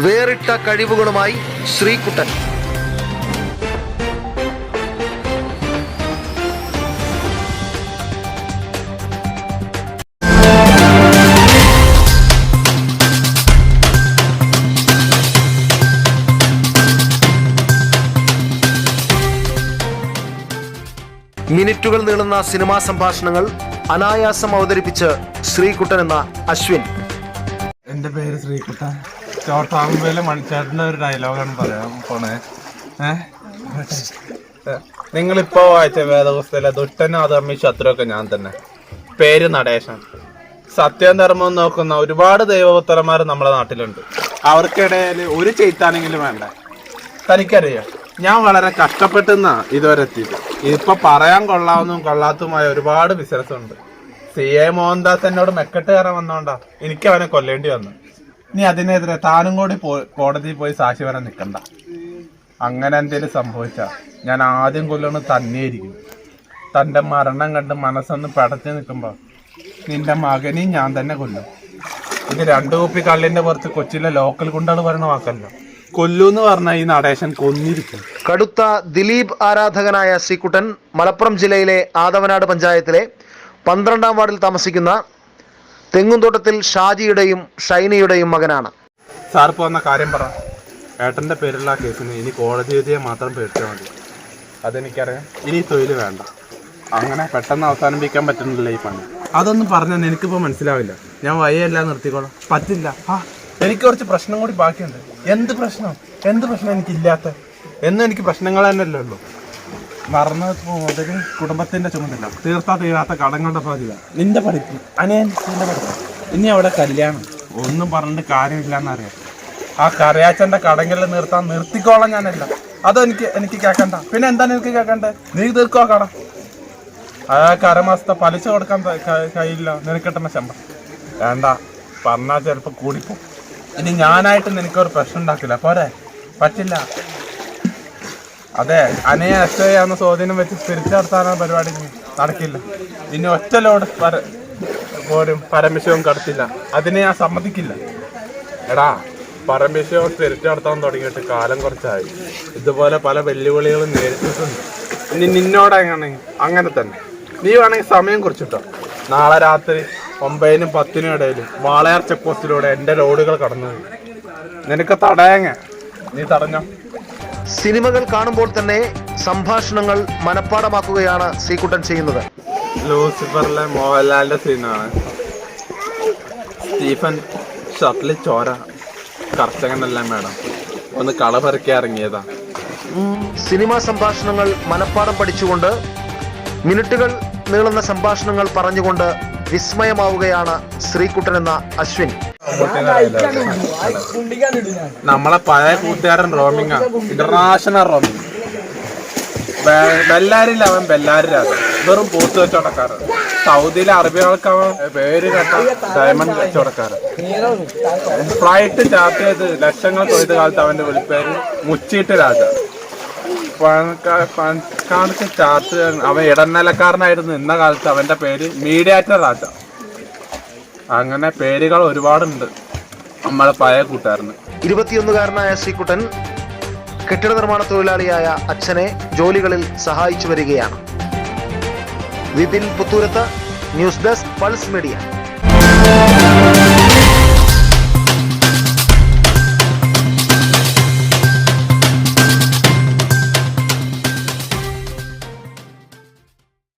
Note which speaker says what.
Speaker 1: വേറിട്ട കഴിവുകളുമായി ശ്രീകുട്ടൻ. മിനിറ്റുകൾ നീളുന്ന സിനിമാ സംഭാഷണങ്ങൾ അനായാസം അവതരിപ്പിച്ച് ശ്രീകുട്ടൻ എന്ന അശ്വിൻ.
Speaker 2: എന്റെ പേര് ശ്രീകുട്ട ചോട്ടാകുമ്പോയിലെ മണിച്ചേട്ടന്റെ ഒരു ഡയലോഗാണ് പറയാൻ പോണേ. നിങ്ങളിപ്പോ വായിച്ച വേദപുസ്തകത്തിലെ ദുഷ്ടനും അധർമ്മി ശത്രുവൊക്കെ ഞാൻ തന്നെ. പേര് നടേശൻ. സത്യം ധർമ്മം നോക്കുന്ന ഒരുപാട് ദൈവപുത്രന്മാർ നമ്മുടെ നാട്ടിലുണ്ട്. അവർക്കിടയിൽ ഒരു ചെയ്ത്താനെങ്കിലും വേണ്ട? തനിക്കറിയാം. ഞാൻ വളരെ കഷ്ടപ്പെട്ടെന്നാ ഇതുവരെ എത്തിയത്. ഇപ്പൊ പറയാൻ കൊള്ളാവുന്നതും കൊള്ളാത്തതുമായ ഒരുപാട് ബിസിനസ് ഉണ്ട്. സി. എ. മോഹൻദാസ് എന്നോട് മെക്കെട്ട് കയറാൻ വന്നോണ്ടാ എനിക്ക് അവനെ കൊല്ലേണ്ടി വന്നു നീ അതിനെതിരെ താനും കൂടി കോടതിയിൽ പോയി സാക്ഷി വരാൻ നിൽക്കണ്ട അങ്ങനെ എന്തെങ്കിലും സംഭവിച്ചാ ഞാൻ ആദ്യം കൊല്ലണം തന്നെയിരിക്കും തന്റെ മരണം കണ്ട് മനസ്സൊന്ന് പടച്ചു നിൽക്കുമ്പോൾ നിന്റെ മകനെയും ഞാൻ തന്നെ കൊല്ലും. ഇത് രണ്ടു കുപ്പി കള്ളിന്റെ പുറത്ത് കൊച്ചിയിലെ ലോക്കൽ ഗുണ്ടകൾ പറയുന്ന വാക്കല്ല. കൊല്ലൂന്ന് പറഞ്ഞ ഈ നടേശൻ കൊന്നിരിക്കും.
Speaker 1: കടുത്ത ദിലീപ് ആരാധകനായ ശ്രീകുട്ടൻ മലപ്പുറം ജില്ലയിലെ ആദവനാട് പഞ്ചായത്തിലെ പന്ത്രണ്ടാം വാർഡിൽ താമസിക്കുന്ന തെങ്ങുംതോട്ടത്തിൽ ഷാജിയുടെയും ഷൈനയുടെയും മകനാണ്.
Speaker 2: സാർ പോന്ന കാര്യം പറ. ഏട്ടന്റെ പേരിലുള്ള കേസിന് ഇനി കോടതി വിധിയെ മാത്രം പേടിച്ചാൽ മതി. അതെനിക്കറിയാം. ഇനി തൊഴിൽ വേണ്ട. അങ്ങനെ പെട്ടെന്ന് അവസാനിപ്പിക്കാൻ പറ്റുന്നില്ല ഈ പണി. അതൊന്നും പറഞ്ഞാൽ എനിക്കിപ്പോൾ മനസ്സിലാവില്ല. ഞാൻ വയ്യല്ല നിർത്തിക്കോളാം. പറ്റില്ല. ആ എനിക്ക് കുറച്ച് പ്രശ്നം കൂടി ബാക്കിയുണ്ട്. എന്ത് പ്രശ്നം? എന്ത് പ്രശ്നം എനിക്കില്ലാത്ത? എന്നും എനിക്ക് പ്രശ്നങ്ങൾ തന്നെയല്ലേ ഉള്ളൂ. മറന്നു മുതൽ കുടുംബത്തിന്റെ ചുമതല. തീർത്താ തീരാത്ത കടങ്ങളുടെ ബാധ്യത നിന്റെ പഠിപ്പ്. നിന്റെ പഠിപ്പ്. ഇനി അവിടെ കല്യാണം. ഒന്നും പറഞ്ഞിട്ട് കാര്യമില്ലെന്നറിയാം. ആ കരയാച്ചന്റെ കടങ്ങളിൽ നിർത്താൻ നിർത്തിക്കോളാം ഞാനല്ല. അതെനിക്ക് എനിക്ക് കേക്കണ്ട. പിന്നെ എന്താണ് എനിക്ക് കേക്കണ്ടേ? നീ തീർക്കോ കട. ആ കരമാസത്തെ പലിശ കൊടുക്കാൻ കയ്യില്ല. നിനക്ക് കിട്ടുന്ന ശമ്പളം. വേണ്ട. പറഞ്ഞാൽ ചിലപ്പോൾ കൂടിപ്പോ. ഇനി ഞാനായിട്ട് നിനക്കൊരു പ്രശ്നം ഉണ്ടാക്കില്ല. പോരെ? പറ്റില്ല. അതെ അനയെ അക്ഷയ ചെയ്യാവുന്ന സ്വാധീനം വെച്ച് തിരിച്ചു നടത്താനുള്ള പരിപാടി നടക്കില്ല. ഇനി ഒറ്റ ലോഡ് പര പോരും പരമശിവം കടത്തില്ല. അതിനെ ഞാൻ സമ്മതിക്കില്ല. എടാ പരമശിവം തിരിച്ചു നടത്താൻ തുടങ്ങിയിട്ട് കാലം കുറച്ചായി. ഇതുപോലെ പല വെല്ലുവിളികളും നേരിട്ടിട്ടുണ്ട്. ഇനി നിന്നോടെങ്ങനെ അങ്ങനെ തന്നെ. നീ വേണമെങ്കിൽ സമയം കുറിച്ചിട്ടോ. നാളെ രാത്രി ഒമ്പതിനും പത്തിനും ഇടയിൽ വാളയാർ ചെക്ക് പോസ്റ്റിലൂടെ എന്റെ ലോഡുകൾ കടന്നു. നിനക്ക് തടയങ്ങ. നീ തടഞ്ഞോ?
Speaker 1: സിനിമകൾ കാണുമ്പോൾ തന്നെ സംഭാഷണങ്ങൾ മനഃപ്പാടമാക്കുകയാണ് ശ്രീകുട്ടൻ ചെയ്യുന്നത്.
Speaker 2: ലൂസിഫറിലെ മോഹൻലാലിന്റെ സീനാണ് സ്റ്റീഫൻ ഷർട്ടിൽ ചോര കർഷകനല്ല വേണം. ഒന്ന് കള പെറുക്കി ഇറങ്ങിയതാ.
Speaker 1: സിനിമാ സംഭാഷണങ്ങൾ മനഃപ്പാടം പഠിച്ചുകൊണ്ട് മിനിറ്റുകൾ നീളുന്ന സംഭാഷണങ്ങൾ പറഞ്ഞുകൊണ്ട് വിസ്മയമാവുകയാണ് ശ്രീകുട്ടൻ എന്ന അശ്വിൻ.
Speaker 2: നമ്മളെ പഴയ കൂട്ടുകാരൻ റോമിംഗ് ഇന്റർനാഷണൽ റോമിംഗ്. ബെല്ലാരില്ല അവൻ ബെല്ലാരിലാണ് വെറും പോത്ത് കച്ചവടക്കാരൻ. സൗദിയിലെ അറബികൾക്ക് അവൻ പേര് കേട്ട ഡയമണ്ട് കച്ചവടക്കാരൻ. ഫ്ലൈറ്റ് ചാർട്ട് ചെയ്ത് ലക്ഷങ്ങൾ തൊഴുത് കാലത്ത് അവന്റെ വിളിപ്പേര് മുച്ചീട്ട് രാജ. കാലത്ത് ചാർട്ട് അവൻ ഇടനിലക്കാരനായിരുന്നു ഇന്ന കാലത്ത്. അവന്റെ പേര് മീഡിയാറ്റർ രാജ. അങ്ങനെ പേരുകൾ ഒരുപാടുണ്ട്. നമ്മളെ പഴയ കൂട്ടുകാരന്.
Speaker 1: ഇരുപത്തിയൊന്നുകാരനായ ശ്രീകുട്ടൻ കെട്ടിട നിർമ്മാണ തൊഴിലാളിയായ അച്ഛനെ ജോലികളിൽ സഹായിച്ചു വരികയാണ്. Vipin Puthurath news desk pulse media.